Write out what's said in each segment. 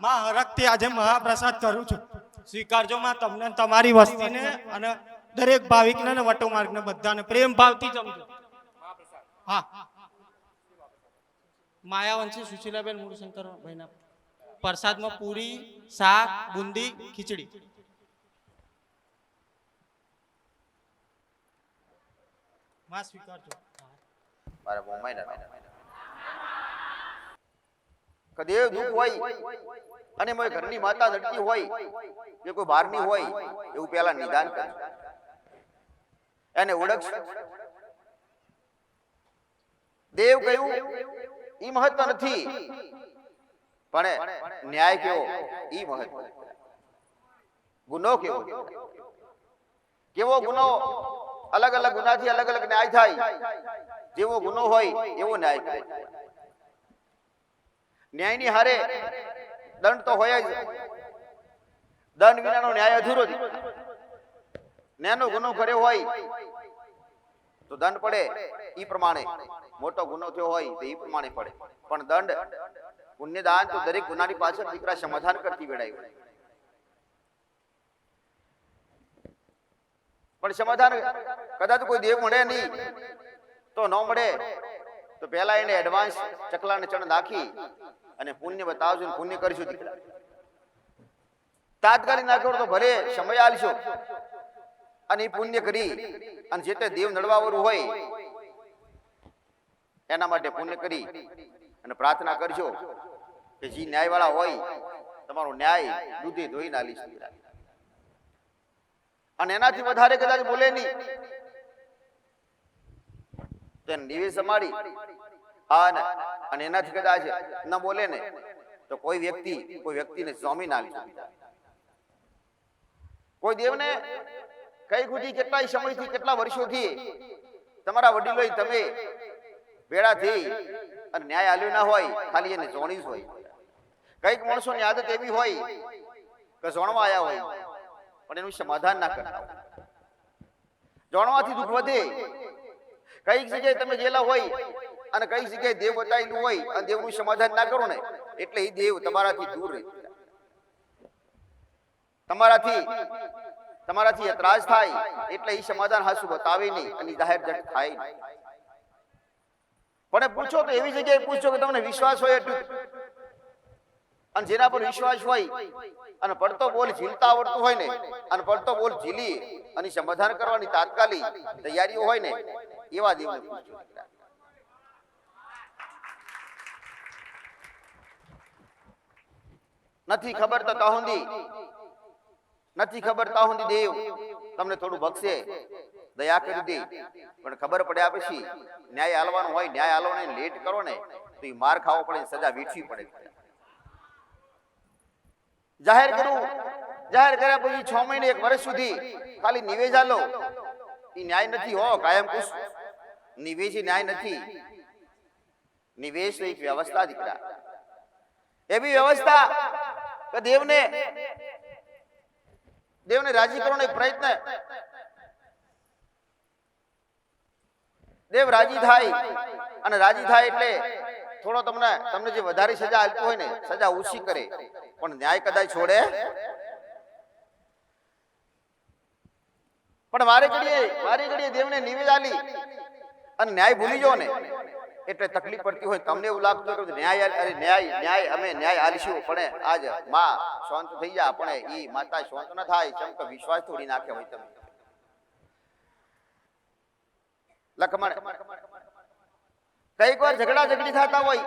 માં હરખથી આજે મહાપ્રસાદ કરું છું. સ્વીકારજો માં તમને તમારી વસ્તીને અને દરેક ભાવિકને ને વટો માર્ગને બધાને પ્રેમ ભાવથી જમજો. હા. માયાવંશી સુશીલાબેન મૂળશંકર ભાઈના પ્રસાદમાં પૂરી શાક બુંદી ખીચડી. માં સ્વીકારજો. મારા મોમાઈ ના કદી દુઃખ હોય, અને મોય ઘરની માતા લડતી હોય કે કોઈ બહારની હોય, એવું પહેલા નિદાન કરે. એને ઓળખ દેવ કહ્યું, ઈ મહત્વ નથી. પણ ન્યાય કેવો? ઈ મહત્વ. ગુનો કેવો? કેવો ગુનો? અલગ અલગ ગુનાથી અલગ અલગ ન્યાય થાય. જેવો ગુનો હોય, એવો ન્યાય કરે ન્યાયની હારે દંડ તો હોય જ. દંડ વિનાનો ન્યાય અધૂરો જ. ન્યાયનો ગુનો કર્યો હોય તો દંડ પડે એ પ્રમાણે. મોટો ગુનો થયો હોય તો એ પ્રમાણે પડે. પણ દંડ પુણ્યદાન તો દરેક ગુનાની પાછળ દીકરા સમાધાન કરતી વેળાય પણ સમાધાન કદાચ કોઈ દેવ મળે નહીં તો ન મળે. તો પહેલા એને એડવાન્સ ચકલા ને ચણ નાખી અને પુણ્ય બતાવજો પુણ્ય કરીશું તાત્કાલિક ના તો ભલે સમય આલશો, અને એ પુણ્ય કરી, અને જે તે દેવ નડવાવાળું હોય, એના માટે પુણ્ય કરી અને પ્રાર્થના કરજો કે જે ન્યાયવાળા હોય, તમારો ન્યાય દૂધે ધોઈ નાલીશ અને એનાથી વધારે કદાચ બોલે નહીં. તેને નિવેશ સમાડી. અને અને એનાથી કદાચ ન બોલે ને, તો કોઈ વ્યક્તિ, કોઈ વ્યક્તિને સ્વામી ના લીધું. કોઈ દેવને કઈ સુધી કેટલા સમયથી, કેટલા વર્ષોથી તમારા વડીલોએ તમે ભેળા થઈ અને ન્યાય આલ્યો ના હોય, ખાલી એને જોણી જ હોય. કંઈક માણસોની આદત એવી હોય કે જોણવા આવ્યા હોય, પણ એનું સમાધાન ના કરતા. જોણવાથી દુઃખ વધે કંઈક જગ્યાએ તમે ગયેલા હોય અને કઈ જગ્યાએ દેવ બતાવેલું હોય અને દેવનું સમાધાન ના કરો ને, એટલે એ દેવ તમારાથી દૂર તમારાથી તમારાથી એતરાજ થાય, એટલે એ સમાધાન હાસુ બતાવે નહીં અને જાહેર જટ થાય પણ પૂછો તો એવી જગ્યાએ પૂછો કે તમને વિશ્વાસ હોય એટલું અને જેના પર વિશ્વાસ હોય, અને પડતો બોલ ઝીલતા આવડતું હોય ને, અને પડતો બોલ ઝીલી અને સમાધાન કરવાની તાત્કાલિક તૈયારીઓ હોય ને એવા દેવને પૂછજો નથી ખબર તો તાહુંદી. નથી ખબર તાહુંદી દેવ. તમને થોડું બક્ષે દયા કરી દે. પણ ખબર પડ્યા પછી. ન્યાય હાલવાનું હોય ન્યાય હાલવાનો લેટ કરો ને તો એ માર ખાવો પડે સજા વેઠવી પડે. જાહેર કરું. જાહેર કર્યા પછી છ મહિને એક વર્ષ સુધી ખાલી નિવેજ આલો. એ ન્યાય નથી હો કાયમ કુશ. નિવેજ એ ન્યાય નથી. નિવેશ એક વ્યવસ્થા, દીકરા. એવી વ્યવસ્થા કે દેવને દેવને રાજી કરવાનો પ્રયત્ન. દેવ રાજી થાય અને રાજી થાય એટલે થોડો તમને તમને જે વધારે સજા આપતો હોય ને, સજા ઓછી કરે. પણ ન્યાય કદાચ છોડે. પણ વારે ઘડીએ મારી ઘડીએ દેવને નિવેદ આલી અને ન્યાય ભૂલી જાઓ ને. એટલે તકલીફ પડતી હોય તમને એવું લાગતું કે ન્યાય અરે ન્યાય ન્યાય અમે ન્યાય આલીશું પણ આજમાં શાંત થઈ જા પણ ઈ માતા શાંત ન થાય ચમ કે વિશ્વાસ તોડી નાખે હોય તમે. લખમણ કંઈક વાર ઝઘડા ઝઘડી થતા હોય.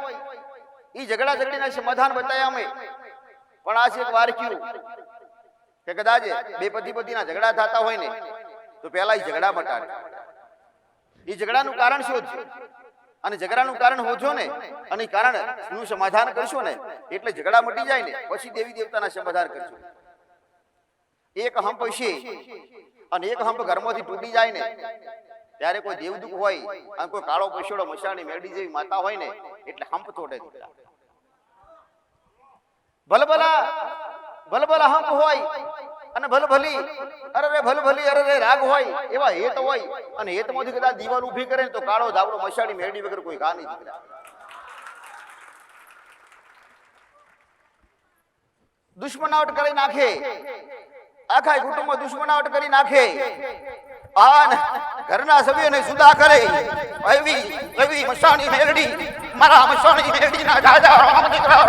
ઈ ઝઘડા ઝઘડીના સમાધાન બતાવ્યા અમે. પણ આ છે એક વાર કયું કે કદાચ બે પતિ પતિના ઝઘડા થતા હોય ને તો પહેલા ઝઘડા મટાડે ઈ ઝઘડાનું કારણ શું છે અને ઝઘડાનું કારણ હોજો ને? અને કારણનું સમાધાન કરશો ને? એટલે ઝઘડા મટી જાય ને, પછી દેવી દેવતાના સમાધાન કરશો. એક હંપ છે અને એક હંપ ઘરમાંથી તૂટી જાય ને, ત્યારે કોઈ દેવદુખ હોય, અને કોઈ કાળો પછોડો મશાણી મેળવી જેવી માતા હોય ને, એટલે હંપ તોડે ભલભલા ભલભલા હંપ હોય અને ભલભલી, અરે રે ભલભલી, અરે રે રાગ હોય, એવા હેત હોય, અને હેતમાંથી કદાચ દીવાલ ઊભી કરે તો કાળો ધાબળો મશાળી મેળવી વગર કોઈ ઘા નહીં દીકરા દુશ્મનાવટ કરી નાખે. આખા કુટુંબ દુશ્મનાવટ કરી નાખે. આન ઘરના સભ્યોને સુદા કરે. એવી એવી મશાણી મેરડી, મારા મશાણી મેરડીના રાજા રામ દીકરા.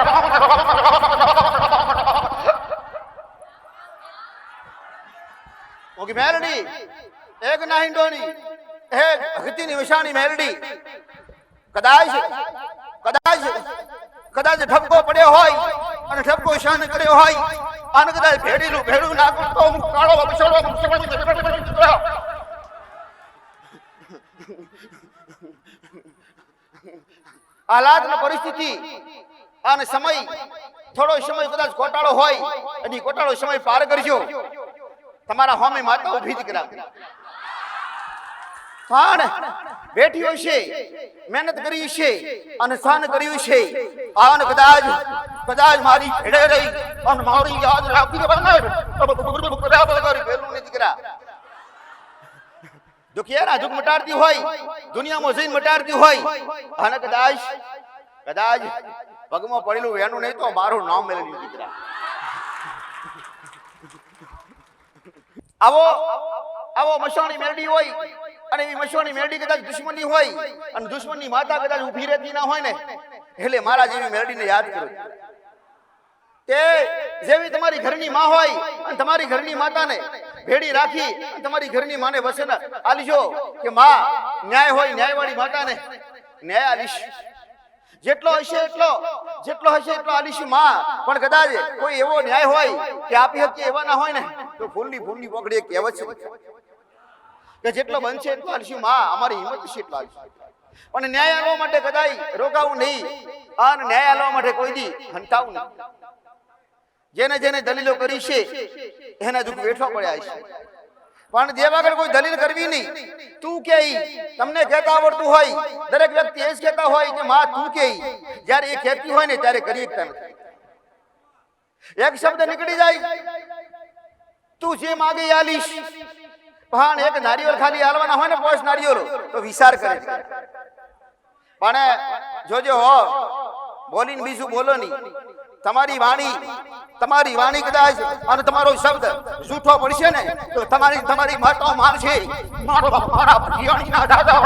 ઓકે મેરડી, એક નાહી ડોની હે ભક્તિની મસાણી મેરડી. કદાચ કદાચ કદાચ ઠપકો પડ્યો હોય અને ઠપકો શાન કર્યો હોય અને કદાચ ભેડીનું ભેડું નાખું તો હું કાળો બસડો હાલાત પરિસ્થિતિ અને સમય, થોડો સમય કદાચ ઘોટાળો હોય, અને ઘોટાળો સમય પાર કરજો. તમારા હોમે માતા ઊભી જ કરા પણ બેઠી હોય છે, મહેનત કરી છે અને સહન કર્યું છે. અને કદાચ કદાચ મારી ભેડે રહી અને મારી યાદ રાખી બરાબર પેલું દુઃખ મટાડતી હોય, દુનિયામાં જઈને મટાડતી હોય. અને કદાચ કદાચ પગમાં પડેલું વેનું નહીં તો મારું નામ મેળવ્યું દીકરા આવો આવો મસાણી મેરડી હોય અને એવી મશવાની મેરડી કદાચ દુશ્મની હોય અને દુશ્મનની માતા કદાચ ઊભી રહેતી ના હોય ને, એટલે મારા જેવી મેરડીને યાદ કરો. કે જેવી તમારી ઘરની માં હોય અને તમારી ઘરની માતાને ભેડી રાખી તમારી ઘરની માને વસન આલીજો કે માં, ન્યાય હોય ન્યાયવાળી માતાને, ન્યાય આલીશ. જેટલો હશે એટલો, જેટલો હશે એટલો આલીશમાં. પણ કદાચ કોઈ એવો ન્યાય હોય કે આપી શકીએ એવા ના હોય ને. તો ફૂલની ફૂલની પોકડી કહેવત છે. કે જેટલો બનશે એટલો હાલશું. માં, અમારી હિંમત છે એટલો પણ ન્યાય આલવા માટે કદાય રોકાવું નહીં. અને ન્યાય આલવા માટે કોઈ દી હંતાવું નહીં. જેને જેને દલીલો કરી છે, એના દુઃખ વેઠવા પડ્યા છે પણ જે વગર કોઈ દલીલ કરવી નહીં, તું કે તમને કહેતા આવડતું હોય, દરેક વ્યક્તિ એ જ કહેતા હોય કે, માં, તું કે. જ્યારે એ કહેતી હોય ને, ત્યારે કરી નથી એક શબ્દ નીકળી જાય તું જે માગે આલીશ. પણ એક નારિયેળ ખાલી હાલવાના હોય ને પોસ નારિયેળો, તો વિચાર કરે. છે. પણ જોજો હો, બોલીને બીજું બોલો નહીં. તમારી વાણી તમારી વાણી કદાચ, અને તમારો શબ્દ જૂઠો પડશે ને, તો તમારી તમારી માતો મારો દાદા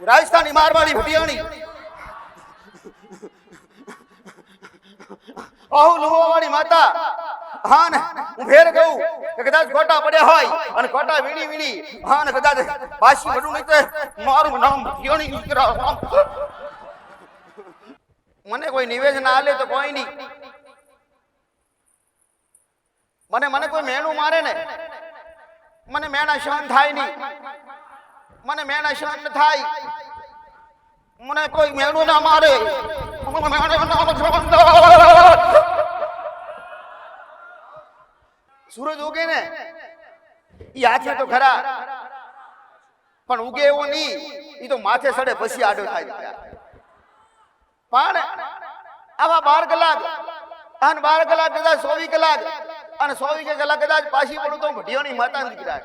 રાજસ્થાની મારવાડી ભટિયાણી. અહુ વાળી માતા. હા ને હું ફેર કહું કે કદાચ ખોટા પડ્યા હોય અને ખોટા વીણી વીણી હા ને કદાચ પાછી વડું નહીં મારું નામ ધીણી દીકરા મને કોઈ નિવેદન આલે તો કોઈ નહીં. મને મને કોઈ મેણું મારે ને. મને મેણા સહન થાય નહીં. મને મેણા સહન થાય. મને કોઈ મેણું ના મારે. સૂરજ ઉગે ને, ઈ હાથે તો ખરા. પણ ઉગે એવો નહીં, ઈ તો માથે સડે પછી આડો થાય. પણ આવા બાર કલાક અને બાર કલાક કદાચ ચોવી કલાક, અને સોવી કલાક કદાચ પાછી પડું તો ભટિયાની માતા દીકરા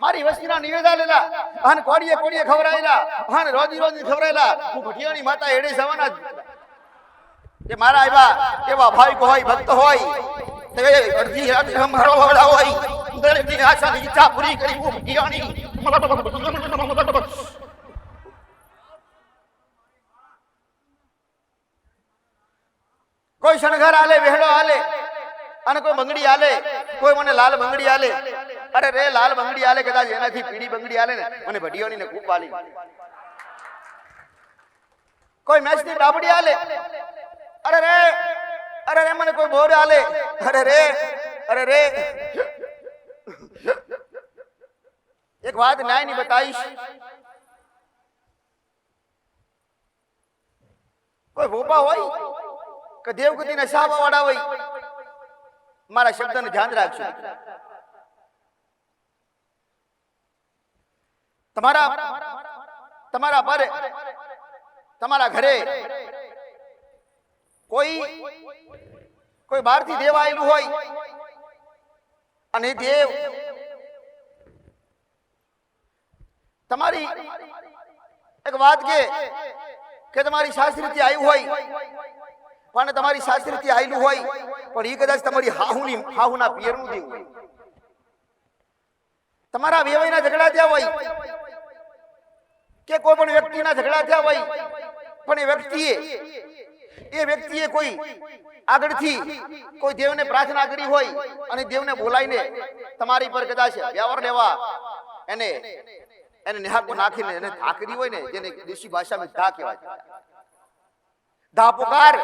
મારી વસ્તીના નિવેદા લેલા અને કોડીએ કોડીએ ખવરાયેલા અને રોજી રોજી ખવરાયેલા હું ભટિયાની માતા એડે જવાના કે મારા આવ્યા એવા ભાઈ હોય ભક્ત હોય, તે અડધી રાત્રે વાળા હોય, દરેકની ઈચ્છા પૂરી કરી કોઈ શણગાર આલે વહેલો આલે અને કોઈ બંગડી આલે કોઈ મને લાલ બંગડી આલે અરે રે, લાલ બંગડી આલે કદાચ એનાથી પીળી બંગડી આલે ને. મને ભડિયોની ને ખૂબ આલી કોઈ મેચની ડાબડી આલે? અરે રે અરે રે, મને કોઈ બોર આલે? અરે રે અરે રે. એક વાત ન્યાયની બતાવીશ. કોઈ ભોપા હોય કે દેવગતિ ને સાવા વાળા હોય? મારા શબ્દ ને ધ્યાન રાખજો. તમારા તમારા પર, તમારા ઘરે કોઈ કોઈ બહારથી દેવ આવેલું હોય અને દેવ તમારી એક વાત કે કે તમારી શાસ્ત્રીથી આવ્યું હોય, પણ તમારી શાસ્ત્રીથી આવેલું હોય, પણ એ કદાચ તમારી હાહુની, હાહુના પિયરનું દેવું તમારા વેવાઈના ઝઘડા ત્યાં હોય કે કોઈ પણ વ્યક્તિના ઝઘડા થયા હોય, પણ એ વ્યક્તિએ એ વ્યક્તિએ કોઈ આગળથી કોઈ દેવને પ્રાર્થના કરી હોય અને દેવને બોલાવીને તમારી પર કદાચ વ્યવહાર લેવા એને એને નિહાકો નાખીને એને ધા હોય ને, જેને દેશી ભાષામાં ધા કહેવાય. ધા પુકાર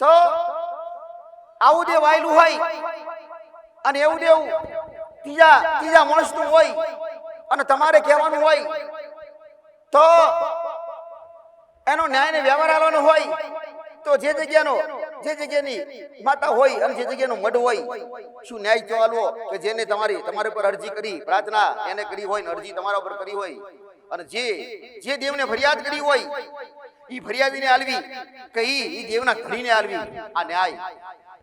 તો આવું જે વાયલું હોય અને એવું દેવું ત્રીજા ત્રીજા માણસનું હોય અને તમારે કહેવાનું હોય, તો એનો ન્યાય ને વ્યવહાર આવવાનો હોય, તો જે જગ્યાનો, જે જગ્યાની માતા હોય અને જે જગ્યાનો મઢ હોય, શું ન્યાય તો કે જેને તમારી, તમારા પર અરજી કરી, પ્રાર્થના એને કરી હોય ને અરજી તમારા પર કરી હોય, અને જે જે દેવને ફરિયાદ કરી હોય એ ફરિયાદીને આલવી કે એ દેવના ઘડીને આલવી? આ ન્યાય.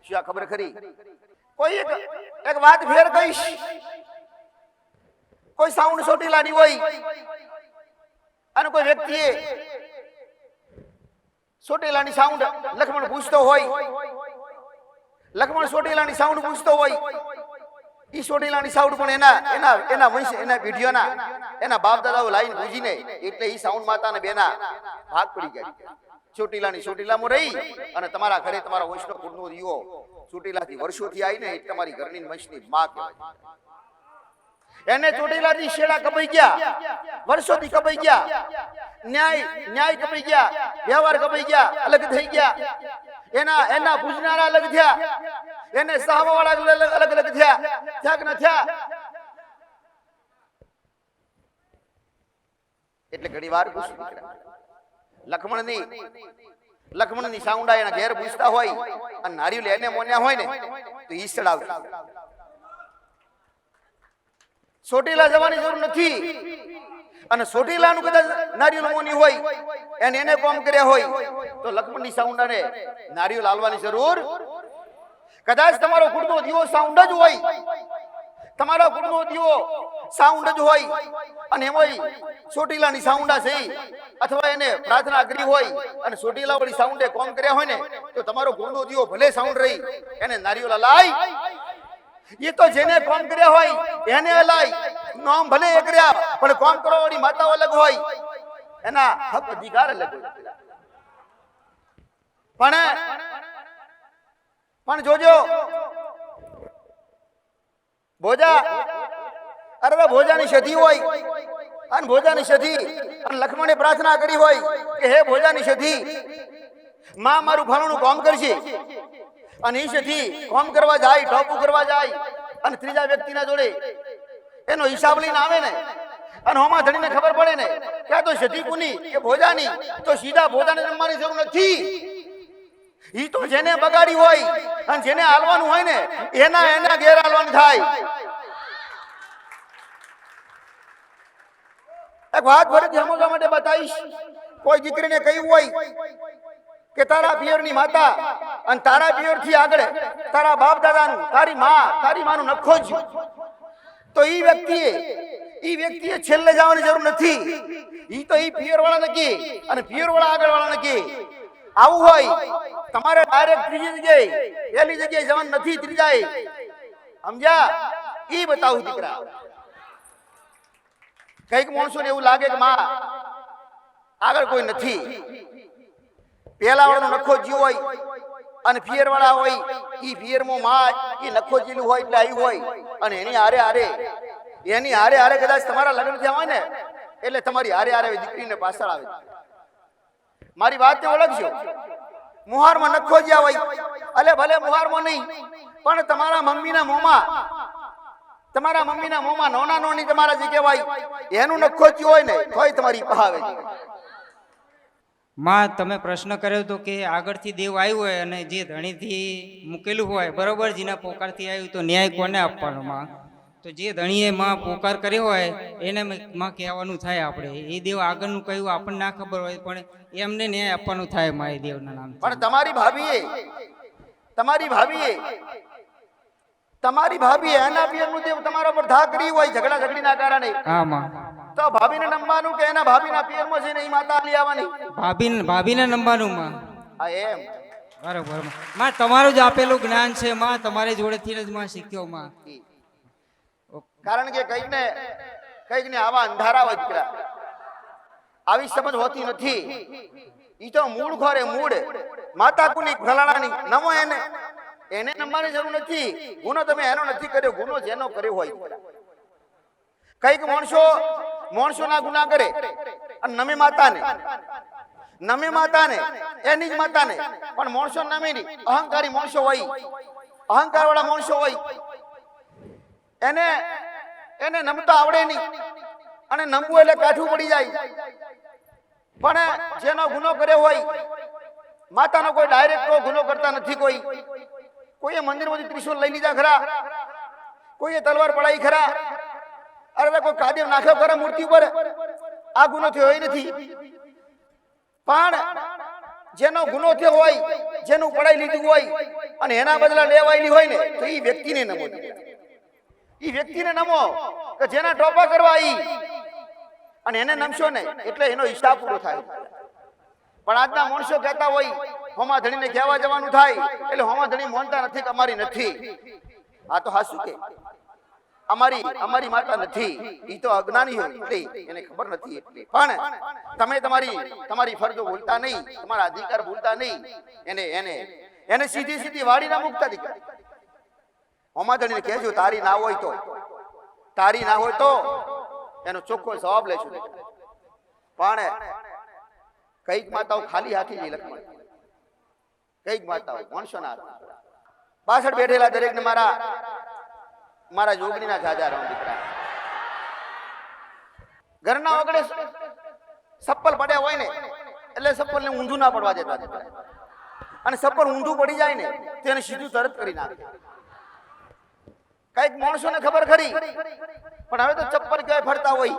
શું આ ખબર ખરી? કોઈ એક વાત ફેર કહીશ કોઈ સાઉન્ડ સોટીલાની હોય અને કોઈ વ્યક્તિએ સોટેલાની સાઉન્ડ લક્ષ્મણ પૂછતો હોય લક્ષ્મણ સોટેલાની સાઉન્ડ પૂછતો હોય, ઈ સોટેલાની સાઉન્ડ પણ એના એના એના વંશ, એના વિડીયોના એના બાપ દાદાઓ લાઈન પૂજીને એટલે ઈ સાઉન્ડ માતાને બેના ભાગ પડી ગયા. ચોટીલાની ચોટીલામાં રહી અને તમારા ઘરે તમારા વંશનો કુળનો દીવો ચોટીલાથી વર્ષોથી આવીને તમારી ઘરની વંશની માં કહેવાય. એને ચોટીલાથી શેડા કપાઈ ગયા. વર્ષોથી કપાઈ ગયા. ન્યાય ન્યાય કપાઈ ગયા. વ્યવહાર કપાઈ ગયા. અલગ થઈ ગયા. એના એના પૂજનારા અલગ થયા. એને સાહવાવાળા અલગ અલગ થયા. થયા કે ન થયા? એટલે ઘણી વાર. લક્ષ્મણની લક્ષ્મણની સાઉન્ડા એના ઘેર પૂછતા હોય અને નારિયેળ એને મોન્યા હોય ને, તો ઈ સડાવતી સોટીલા જવાની જરૂર નથી. અને સોટીલાનું કદાચ નારિયેલ મોની હોય, એને એને કોમ કર્યા હોય, તો લક્ષ્મણની સાઉન્ડાને નારિયેલ હાલવાની જરૂર કદાચ તમારો કુળનો દીવો સાઉન્ડ જ હોય. તમારો કુળનો દીવો સાઉન્ડ જ હોય અને એમાંય ચોટીલાની સાઉન્ડા છે અથવા એને પ્રાર્થના કરી હોય અને ચોટીલા વાળી સાઉન્ડે કોમ કર્યા હોય ને, તો તમારો કુળનો દીવો ભલે સાઉન્ડ રહી, એને નારિયેલ લાય એ તો જેને કોમ કર્યા હોય, એને હલાય નામ ભલે એક રહ્યા પણ કોમ કરવા વાળી માતાઓ અલગ હોય. એના હક અધિકાર અલગ પણ પણ જોજો. ભોજા. અરે ભોજાની સધી હોય. અને ભોજાની સધી અને લક્ષ્મણે પ્રાર્થના કરી હોય કે હે ભોજાની સધી માં મારું ફલાણું કામ કરશે. અને એ કોમ કરવા જાય, ટોપું કરવા જાય અને ત્રીજા વ્યક્તિના જોડે. એનો હિસાબ લઈને આવે ને. અને હોમાં ધણીને ખબર પડે ને કે તો સધી કે ભોજાની. તો સીધા ભોજાને રમવાની જરૂર નથી. ઈ તો જેને બગાડી હોય અને જેને હાલવાનું હોય ને, એના એના ઘેર હાલવાનું થાય. એક વાત ફરીથી સમજવા માટે બતાવીશ. કોઈ દીકરીને કહ્યું હોય કે તારા પિયરની માતા અને તારા પિયરથી આગળ તારા બાપ દાદાનું તારી માં, તારી માનું નખો જ. તો એ વ્યક્તિએ એ વ્યક્તિએ છેલ્લે જવાની જરૂર નથી. એ તો એ પિયર વાળા નક્કી અને પિયર વાળા આગળ વાળા નક્કી આવું હોય, તમારે ડાયરેક્ટ ત્રીજી જગ્યાએ, પહેલી જગ્યાએ જવાનું નથી ત્રીજાએ સમજ્યા? એ બતાવું દીકરા. કંઈક માણસોને એવું લાગે કે, માં, આગળ કોઈ નથી. પેલા વાળો નખો જીવ હોય અને ફિયર વાળા હોય, ઈ ફિયરમાં ઈ નખો જીલું હોય, એટલે આવ્યું હોય. અને એની હારે હારે, એની હારે હારે કદાચ તમારા લગ્ન થયા હોય ને, એટલે તમારી હારે હારે દીકરીને પાછળ આવે. મારી વાત વાતને ઓળખજો મુહારમાં નખો જ્યાં હોય, અલે ભલે મુહારમાં નહીં, પણ તમારા મમ્મીના મોંમાં, તમારા મમ્મીના મોંમાં નોના નોની તમારા જે કહેવાય, એનું નખો હોય ને, તોય તમારી પહાવે માં તમે પ્રશ્ન કર્યો હતો કે આગળથી દેવ આવ્યું હોય અને જે ધણીથી મૂકેલું હોય બરોબર જેના પોકારથી આવ્યું તો ન્યાય કોને આપવાનો માં? તો જે ધણીએ માં પોકાર કર્યો હોય એને માં કહેવાનું થાય આપણે. એ દેવ આગળનું કહ્યું આપણને ના ખબર હોય પણ એમને ન્યાય આપવાનું થાયમાં એ દેવના નામ પણ તમારી ભાભીએ તમારી ભાભીએ તમારી ભાભીએ એના પિયરનું દેવ તમારા પર ધા કરી હોય ઝઘડા ઝઘડીના કારણે? હા માં. તો ભાભીને નમવાનું કે એના ભાભીના પિયરમાં જઈને એ માતા લઈ આવવાની? ભાભી ભાભીને નંબરનું માં. આ એમ. બરોબરમાં. તમારું જ આપેલું જ્ઞાન છે માં. તમારી જોડેથી જ માં શીખ્યો માં. કારણ કે કંઈક ને કંઈક ને આવા અંધારા હોય આવી સમજ હોતી નથી. ઈ તો મૂળ ખોરે મૂળ. માતા કુની ફલાણાની નમો એને. એને નમવાની જરૂર નથી. ગુનો તમે એનો નથી કર્યો. ગુનો જેનો કર્યો હોય. કંઈક માણસો માણસોના ગુના કરે. અને નમી માતાને. નમી માતાને. એની જ માતાને. પણ મોણસો નમે નહીં. અહંકારી મોણસો હોય. અહંકાર વાળા મોણસો હોય. એને એને નમતા આવડે નહીં. અને નમવું એટલે કાઠું પડી જાય. પણ જેનો ગુનો કર્યો હોય, માતાનો કોઈ ડાયરેક્ટ ગુનો કરતા નથી કોઈ. કોઈએ મંદિરમાંથી ત્રિશુલ લઈ લીધા ખરા? કોઈએ તલવાર પડાઈ ખરા? અરે કોઈ કાદેવ નાખ્યો કરે મૂર્તિ ઉપર? આ ગુનો થયો, એ નથી. પણ જેનો ગુનો થયો હોય, જેનું પડાઈ લીધું હોય અને એના બદલા લેવાયેલી હોય ને, તો એ વ્યક્તિને નમો. એ વ્યક્તિને નમો કે જેના ટોપા કરવા ઈ અને એને નમશો ને, એટલે એનો હિસાબ પૂરો થાય. પણ આજના માણસો કહેતા હોય, હોમા ધણીને કહેવા જવાનું થાય, એટલે હોમા ધણી માનતા નથી કે અમારી નથી. આ તો હાસું કે. અમારી અમારી માતા નથી. એ તો અજ્ઞાની હોય. એને ખબર નથી. એટલે પણ તમે તમારી તમારી ફરજો ભૂલતા નહીં. તમારા અધિકાર ભૂલતા નહીં. એને એને એને સીધી સીધી વાડી ના મુકતા દીકરા હોમાધણીને કહેજો, તારી ના હોય તો. તારી ના હોય તો એનો ચોખ્ખો જવાબ લેશું પણ કંઈક માતાઓ ખાલી હાથી જઈ લખવા કંઈક માતાઓ માણસો ના પાછળ બેઠેલા દરેકને મારા મારા જોગણીના જાજા રહો દીકરા. ઘરના વગડે સપ્પલ પડ્યા હોય ને, એટલે સપ્પલ ને ઊંધું ના પડવા દેતા દીકરા. અને સપ્પલ ઊંધું પડી જાય ને, તો સીધું તરત કરી નાખે. કંઈક માણસોને ખબર ખરી, પણ હવે તો ચપ્પલ ક્યાંય ફરતા હોય?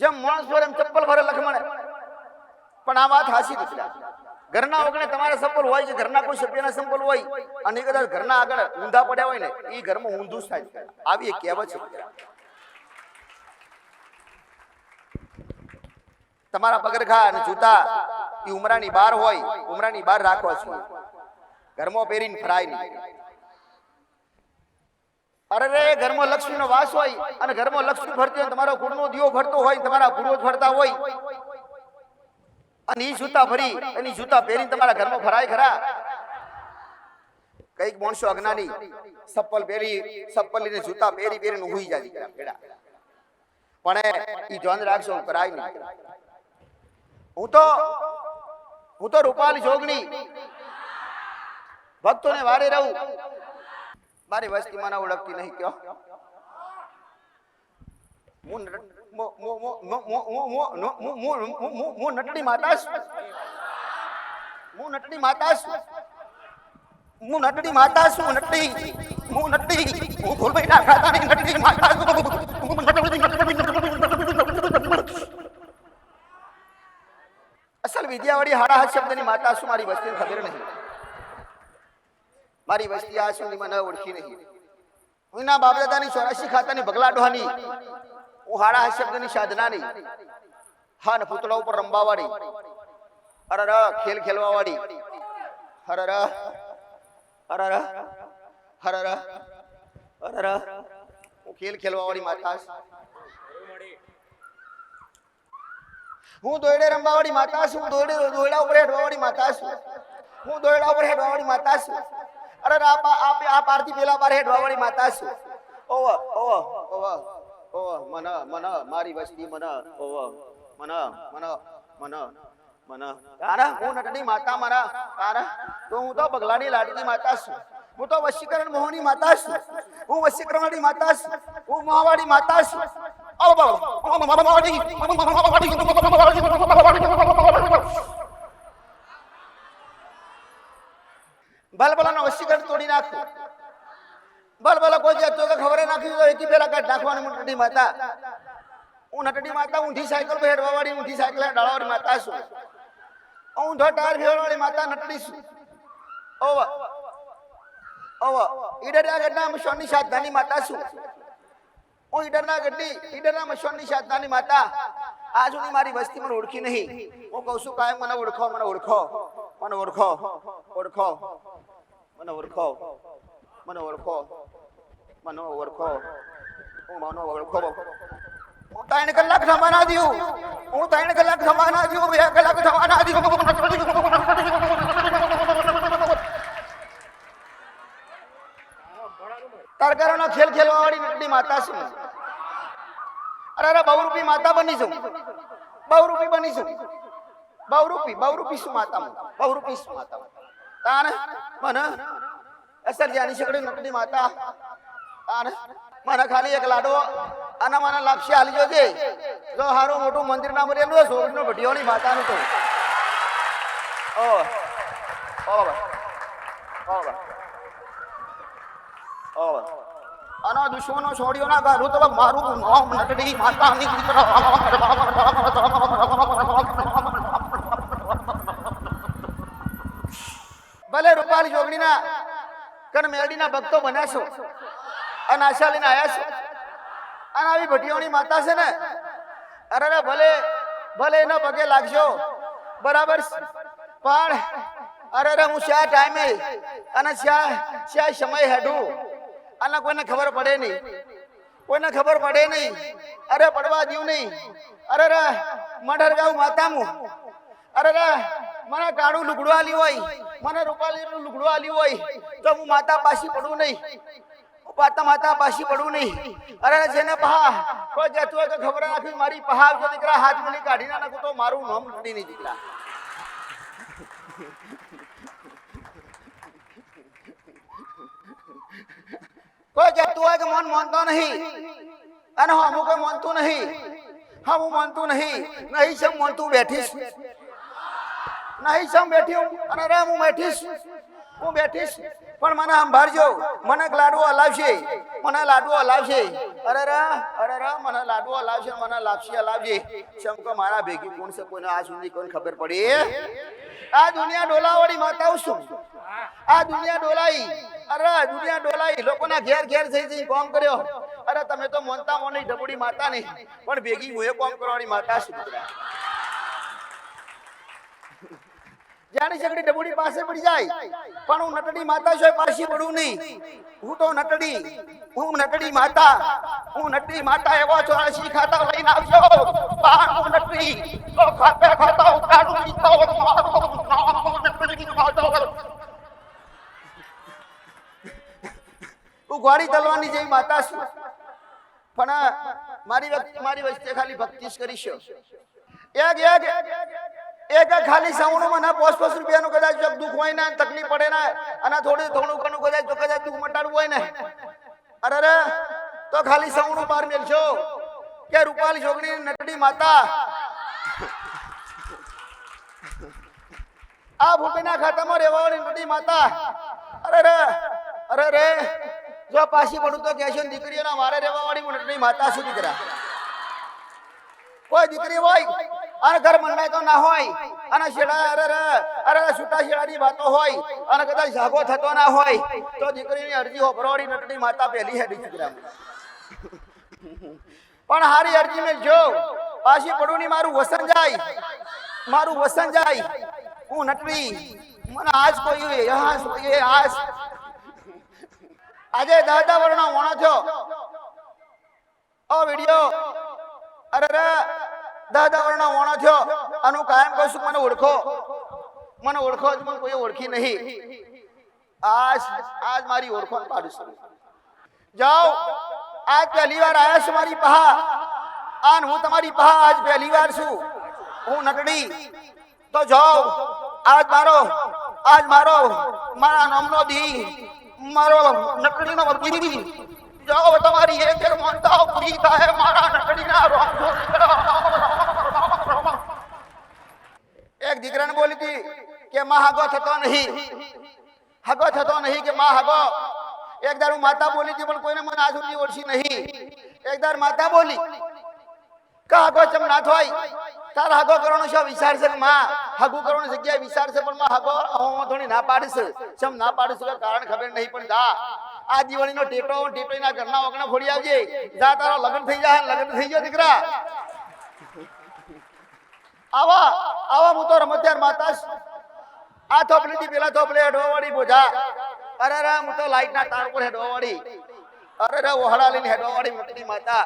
જેમ માણસ ફરે એમ ચપ્પલ ફરે લખમણે. પણ આ વાત હાસી દીકરા. ઘરના વગણે તમારા સંપલ હોય કે ઘરના કોઈ સભ્યના સંપલ હોય, અને કદાચ ઘરના આગળ ઊંધા પડ્યા હોય ને એ ઘરમાં ઊંધું જ થાય. આવી એક કહેવત છે. તમારા પગરખા અને જૂતા એ ઉમરાની બહાર હોય, ઉમરાની બહાર રાખવા છે ઘરમાં પહેરીને ફરાય નહીં. અરે રે, ઘરમાં લક્ષ્મીનો વાસ હોય, અને ઘરમાં લક્ષ્મી ફરતી હોય તમારો ગુણનો દીવો ફરતો હોય તમારા પૂર્વજ ફરતા હોય અને એ જૂતા ભરી એની જૂતા પહેરીને તમારા ઘરમાં ભરાય ખરા? કંઈક માણસો અજ્ઞાની સપ્પલ પહેરી સપ્પલ લઈને જૂતા પહેરી પહેરીને ઉહી જાય દીકરા. પણ એ ધ્યાન રાખશો હું કરાય નહીં. હું તો હું તો રૂપાલી જોગણી. ભક્તોને વારે રહું. મારી વસ્તી મને ઓળખતી નહીં કયો. હું નો- નટડી માતા છું નટડી માતા છું નટડી માતા છું નટડી હું નટડી ના માતા અસલ વિદ્યાવાળી હાડા હાથ શબ્દની માતા શું મારી વસ્તી ખબર નહીં મારી વસ્તી આ સુધીમાં મને ઓળખી નહીં હું એના બાપ દાદાની ચોરાશી ખાતાની ભગલા હાથ શબ્દની સાધનાની. હા ને પૂતળા ઉપર રંબાવાળી. અરર ખેલ ખેલવાવાળી. હરર અરર હરર અરર હું ખેલ ખેલવાવાળી માતા હું દોયડે રમવાવાળી માતા છું દોયડે, દોયડા ઉપર હેડવાવાળી માતા છું હું દોયડા ઉપર હેડવાવાળી માતા છું અરે આ આ પારથી પેલા પાર હેડવાવાળી માતા છું ઓવ ઓવ ઓવ. ઓવ મન મન, મારી વસ્તી, મન. ઓહ, મન મન મન મન. તારા હું નટની માતા મારા. તારા. તો હું તો બગલાની લાડની માતા છું. હું તો વશીકરણ મોહની માતા છું. હું વશીકરણની માતા છું. હું મોહવાળી માતા છું. બલબલાનો વશીકરણ તોડી નાખું ભલે, કોઈ જાત તો ખબર નાખી તો એથી પેલા કાઢ નાખવાની નટડી માતા. હું નટડી માતા, ઊંધી સાયકલ પર હેડવા વાળી, ઊંધી સાયકલ ડાળાવાળી માતા છું. ઊંધો ટાયર ફેરવાળી માતા નટડી છું. ઓવ ઓવ ઈડરિયા ગઢના સોની સાધનાની માતા છું. હું ઈડરના ગઢી ઈડરના મશોનની સાધનાની માતા. આજ સુધી મારી વસ્તી મને ઓળખી નહીં. હું કહું છું, કાયમ મને ઓળખો મને ઓળખો મને ઓળખો ઓળખો, મને ઓળખો. મને ઓળખો મને ઓળખો હું મને ઓળખો હું ત્રણ કલાક જમાના દઉં હું ત્રણ કલાક જમાના દઉં બે કલાક જમાના દઉં તરકારોનો ખેલ ખેલવા વાળી નીકળી માતા છું. અરે અરે, બહુરૂપી માતા બની છું. બહુરૂપી બની છું. બહુરૂપી બહુરૂપી શું માતા બહુરૂપી શું માતા તાણ, મને અસર જાની શકડી નટની માતા અને મને ખાલી એક લાડો અને મને લાપસી હાલી જોજે જો હારું મોટું મંદિર ના હોય સોગડીનો ભટિયોની માતાનું તો. ઓ ઓ બાબા. ઓ બાબા. ઓ આનો દુશ્મનો છોડ્યો ના ગારું તો મારું નામ નટડી માતાની ભલે રૂપાલી જોગણીના કણ મેળીના ભક્તો બન્યા છો અને આશા લઈને આવ્યા છો અને આવી ભટિયોની માતા છે ને? અરે ભલે ભલે એના પગે લાગશો બરાબર પણ, અરે અરે, હું શા ટાઈમે અને શા શા સમય હેઠું અને કોઈને ખબર પડે નહીં. કોઈને ખબર પડે નહીં. અરે, પડવા દઉં નહીં. અરે ર મઢર ગાઉ માતામું. અરે અરે મને કાળું લુગડું આલી હોય. મને રૂપાલીનું લુગડું આલી હોય. તો હું માતા પાછી પડું નહીં. પાતા માતા પાછી પડું નહીં. અરે જેને પહા, કોઈ જતું હોય તો ખબર નથી મારી પહા જો દીકરા હાથ મને કાઢી ના નાખું તો મારું નામ લડી નહીં દીકરા કોઈ જતું હોય કે મન માનતો નહીં. અને હું અમુક માનતું નહીં. હા, હું માનતું નહીં. નહીં છે માનતું બેઠીશ. નહીં સમ બેઠી હું અને રે હું બેઠીશ. હું બેઠીશ. પણ મને સંભાળજો, મને એક લાડુ હલાવશે, મને લાડુ હલાવશે. અરે રા અરે રા મને લાડુ હલાવશે, મને લાપસી હલાવજે. સમ કો મારા ભેગી કોણ છે, કોઈને આ સુધી કોઈને ખબર પડી? આ દુનિયા ડોલાવાળી માતાઓ શું? આ દુનિયા ડોલાઈ, અરે દુનિયા ડોલાઈ, લોકોના ઘેર ઘેર જઈ જઈ કોમ કર્યો. અરે તમે તો મોનતા મોની ઢબડી માતા નહીં, પણ ભેગી હું એ કોમ કરવાની માતા છું દીકરા જાણી સગડી ડબુડી પાસે પડી જાય. પણ હું નટડી માતા છો પાછી પડું નહીં. હું તો નટડી, હું નટડી માતા. હું નટડી માતા એવો ચોરાશી ખાતા લઈને આવજો. પણ હું નટડી, તો ખાતે ખાતા ઉતારું લીધો મારું નટડી માતા. હું ઘોડી તલવાની જેવી માતા છું. પણ મારી મારી વચ્ચે ખાલી ભક્તિ કરીશ. એક એક એક ખાલી સવણું મને પોસ પોસ રૂપિયાનું કદાચ દુઃખ હોય ને, તકલીફ પડે ને, અને થોડું થોડું ઘણું કદાચ કદાચ દુઃખ મટાડવું હોય ને. અરે રે તો ખાલી સવણું બાર મેલશો. કે રૂપાલી છોકરી નટડી માતા. આ ભૂપીના ખાતામાં રહેવાવાળી નટડી માતા. અરે રે અરે રે જો પાછી પડું તો કહેશો દીકરીઓના મારે રહેવાવાળી નટડી માતા શું દીકરા? કોઈ દીકરી હોય? અને ઘર મનાય ના હોય. અને શેડા, અરે અરે છૂટા શેડાની વાતો હોય અને કદાચ ઝાગો થતો ના હોય, તો દીકરીની અરજી હોભરવાળી નટની માતા પહેલી હેડી દીકરામાં પણ હારી અરજી મેં જો પાછી પડું ની મારું વસન જાય. મારું વસન જાય. હું નટવી. મને આજ કોઈ યહાસ કોઈ આજ. આજે દાદા વર્ણો વણો છો ઓ વિડિયો. અરે દાદા વર્ણો ઓણો થયો. અને કાયમ કહું મને ઓળખો. મને ઓળખો જ, મને કોઈ ઓળખી નહીં. આજ આજ મારી ઓળખો પાડું છું. જાઓ. આજ પહેલી વાર આયા છું મારી પહા આન હું તમારી પહા આજ પહેલી વાર છું. હું નકડી. તો જાઓ. આજ મારો આજ મારો, મારા નામનો દી, મારો નકડીનો દી જાઓ તમારી એક માનતા પૂરી થાય. મારા નકડીના રોમ એક દીકરાને બોલી હતી કે માં હાગો થતો નહીં. હાગો થતો નહીં કે માં હાગો. એક દાર હું માતા બોલી હતી, પણ કોઈને મને આજ સુધી ઓળખી નહીં. એક દાર માતા બોલી, કે હાગો ચમ ના થોય? તાર હાગો કરવાનો છે વિચાર છે? માં હાગુ કરવાની જગ્યાએ વિચાર છે, પણ માં હાગો હું થોડી ના પાડીશ ચમ ના પાડીશ કારણ ખબર નહીં, પણ જા. આ દિવાળીનો ટેટો ટેટોના ઘરના ઓગણા ફોડી આવજે. જા, તારા લગ્ન થઈ જાય, લગ્ન થઈ જાય દીકરા. આવા આવા હું તો રમતિયાર માતા આ થોપલી થી પેલા થોપલે હેડવા વાળી બોજા અરે રે, હું તો લાઈટ ના તાર પર હેડવા વાળી અરે રે ઓહડા લઈને હેડવા વાળી મોટી માતા.